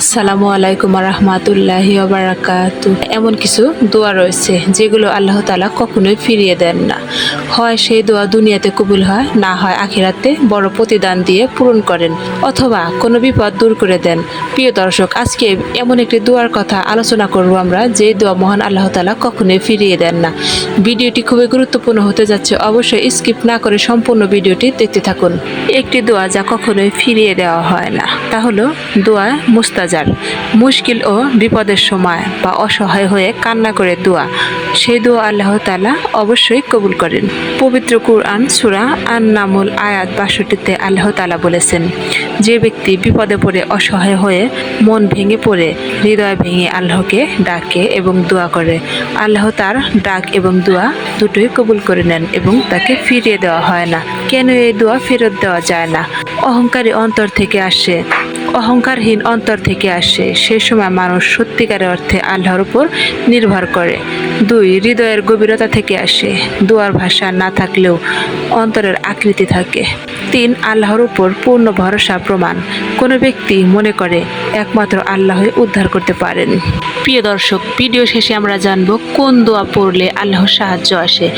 আসসালামু আলাইকুম রহমাতুল্লাহি বারাকাত। এমন কিছু দোয়া রয়েছে যেগুলো আল্লাহ তালা কখনোই ফিরিয়ে দেন না। হয় সেই দোয়া দুনিয়াতে কবুল হয়, না হয় আখিরাতে বড় প্রতিদান দিয়ে পূরণ করেন অথবা কোনো বিপদ দূর করে দেন। প্রিয় দর্শক, আজকে এমন একটি দোয়ার কথা আলোচনা করব আমরা যে দোয়া মহান আল্লাহ তালা কখনোই ফিরিয়ে দেন না। ভিডিওটি খুবই গুরুত্বপূর্ণ হতে যাচ্ছে, অবশ্যই স্কিপ না করে সম্পূর্ণ ভিডিওটি দেখতে থাকুন। একটি দোয়া যা কখনোই ফিরিয়ে দেওয়া হয় না। তা হলো দোয়া মুস্তাজার মুশকিল ও বিপদের সময় বা অসহায় হয়ে কান্না করে দোয়া। সেই দোয়া আল্লাহ তালা অবশ্যই কবুল করেন। পবিত্র কুরআন সুরা আন নামুল আয়াত বাষট্টিতে আল্লাহ তালা বলেছেন যে ব্যক্তি বিপদে পড়ে, অসহায় হয়ে মন ভেঙে পড়ে, হৃদয় ভেঙে আল্লাহকে ডাকে এবং দোয়া করে। আল্লাহ তার ডাক এবং দোয়া দুটোই কবুল করে নেন এবং তাকে ফিরিয়ে দেওয়া হয় না। কেন এই দোয়া ফেরত দেওয়া যায় না? অহংকারী অন্তর থেকে আসে। অহংকারহীন অন্তর থেকে আসে। সে সময় মানুষ সত্যিকারের অর্থে আল্লাহর উপর নির্ভর করে। দুই, হৃদয়ের গভীরতা থেকে আসে। দুয়ার ভাষা না থাকলেও অন্তরের আকৃতি থাকে। তিন, আল্লাহর উপর পূর্ণ ভরসা প্রমাণ। কোনো ব্যক্তি মনে করে একমাত্র আল্লাহই উদ্ধার করতে পারেন। প্রিয় দর্শক, ভিডিও শেষে আমরা জানব কোন দোয়া পড়লে আল্লাহর সাহায্য আসে।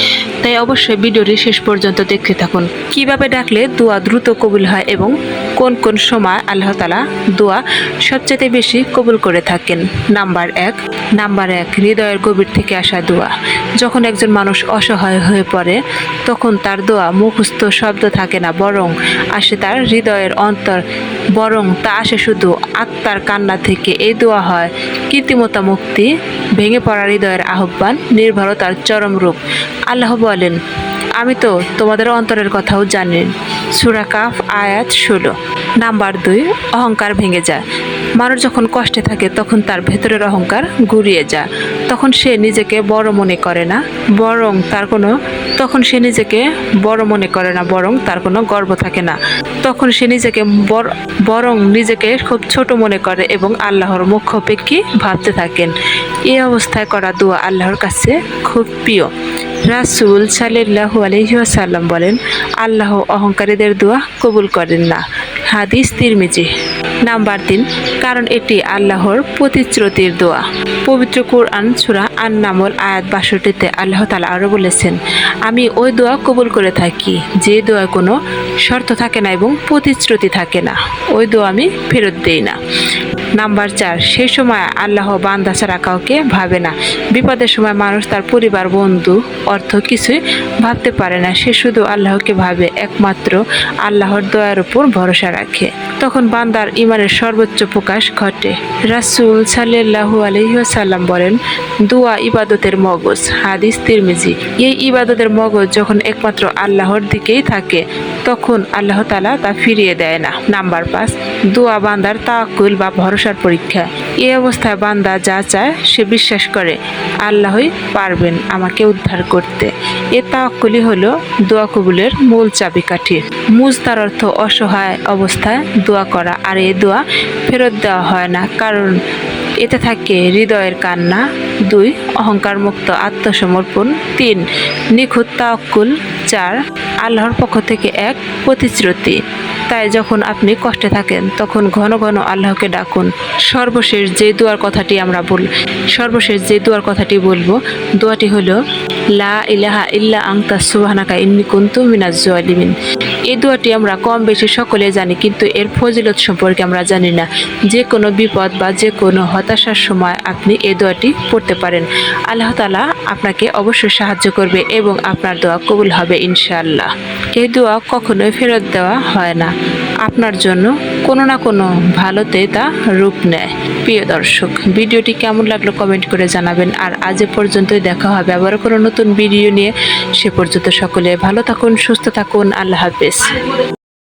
তাই অবশ্যই ভিডিওটি শেষ পর্যন্ত দেখতে থাকুন। কীভাবে ডাকলে দোয়া দ্রুত কবুল হয় এবং কোন কোন সময় আল্লাহ তালা দোয়া সবচেয়ে বেশি কবুল করে থাকেন? নাম্বার এক নাম্বার এক, হৃদয়ের গভীর থেকে আসা। দোয়া। যখন একজন মানুষ অসহায় হয়ে পড়ে, তখন তার দোয়া মুখস্থ শব্দ থাকে না, বরং আসে তার হৃদয়ের অন্তর, বরং তা আসে শুধু আত্মার কান্না থেকে। এই দোয়া হয় কৃত্রিমতা মুক্তি, ভেঙে পড়া হৃদয়ের আহ্বান, নির্ভরতার চরম রূপ। আল্লাহ বলেন, আমি তো তোমাদের অন্তরের কথাও জানি। সুরা কাফ, আয়াত ষোলো। নাম্বার দুই, অহংকার ভেঙে যায়। মানুষ যখন কষ্টে থাকে, তখন তার ভেতরের অহংকার গুরিয়ে যায়। তখন সে নিজেকে বড় মনে করে না, বরং তার কোনো, তখন সে নিজেকে বড় মনে করে না, বরং তার কোনো গর্ব থাকে না। তখন সে নিজেকে বরং নিজেকে খুব ছোট মনে করে এবং আল্লাহর মুখ্য অপেক্ষী ভাবতে থাকেন। এই অবস্থায় করা দোয়া আল্লাহর কাছে খুব প্রিয়। রাসুল সাল্লাহু আলহিহাসাল্লাম বলেন, আল্লাহ অহংকারীদের দোয়া কবুল করেন না। হাদিস তিরমিজি। নাম্বার তিন, কারণ এটি আল্লাহর প্রতিশ্রুতির দোয়া। পবিত্র কোরআন সুরা আন নামল আয়াত বাষট্টিতে আল্লাহ তালা আরও বলেছেন, আমি ওই দোয়া কবুল করে থাকি, যে দোয়া কোনো শর্ত থাকে না এবং প্রতিশ্রুতি থাকে না। ওই দোয়া আমি ফেরত দেই না। নাম্বার চার সেই সময় আল্লাহ বান্দা ছাড়া কাউকে ভাবে না। বিপদের সময় মানুষ তার পরিবার, বন্ধু, অর্থ কিছুই ভাবতে পারে না। সে শুধু আল্লাহকে ভাবে, একমাত্র আল্লাহর দয়ার উপর ভরসা রাখে। তখন বান্দার ইমানের সর্বোচ্চ প্রকাশ ঘটে। রাসুল সাল্লাহু আলহিহাসাল্লাম বলেন, দুয়া ইবাদতের মগজ। হাদিস তিরমিজি, এই ইবাদতের মগজ যখন একমাত্র আল্লাহর দিকেই থাকে, তখন আল্লাহ তালা তা ফিরিয়ে দেয় না। নাম্বার পাঁচ, দুয়া বান্দার তাকুল বা ভরসার পরীক্ষা। এই অবস্থায় বান্দা যা চায়, সে বিশ্বাস করে। আল্লাহই পারবেন আমাকে উদ্ধার করতে। এ তাওয়াক্কুলি হলো দোয়া কবুলের মূল চাবিকাঠি। মুজ তার অর্থ অসহায় অবস্থায় দোয়া করা। আর এ দোয়া ফেরত দেওয়া হয় না, কারণ এতে থাকে হৃদয়ের কান্না। দুই অহংকার মুক্ত আত্মসমর্পণ। তিন, নিখুঁত তাওয়াক্কুল চার, আল্লাহর পক্ষ থেকে এক প্রতিশ্রুতি। তাই যখন আপনি কষ্টে থাকেন, তখন ঘন ঘন আল্লাহকে ডাকুন। সর্বশেষ যে দুয়ার কথাটি আমরা বল সর্বশেষ যে দুয়ার কথাটি বলব, দোয়াটি হলো লা ইলাহা ইল্লা আংতা সুবহানাকা ইন্নি কুনতু মিনাজ জালিমিন এই দোয়াটি আমরা কম বেশি সকলে জানি, কিন্তু এর ফজিলত সম্পর্কে আমরা জানি না। যে কোনো বিপদ বা যে কোনো হতাশার সময় আপনি এই দোয়াটি পড়তে পারেন। আল্লাহ তালা আপনাকে অবশ্যই সাহায্য করবে এবং আপনার দোয়া কবুল হবে ইনশাআল্লাহ। এই দোয়া কখনোই ফেরত দেওয়া হয় না। আপনার জন্য কোনো না কোনো ভালোতে তা রূপ নেয়। প্রিয় দর্শক, ভিডিওটি কেমন লাগল কমেন্ট করে জানাবেন। আর আজ পর্যন্তই দেখা হবে। আবার কোনো নতুন ভিডিও নিয়ে সে পর্যন্ত সকলে ভালো থাকুন সুস্থ থাকুন আল্লাহ হাফেজ।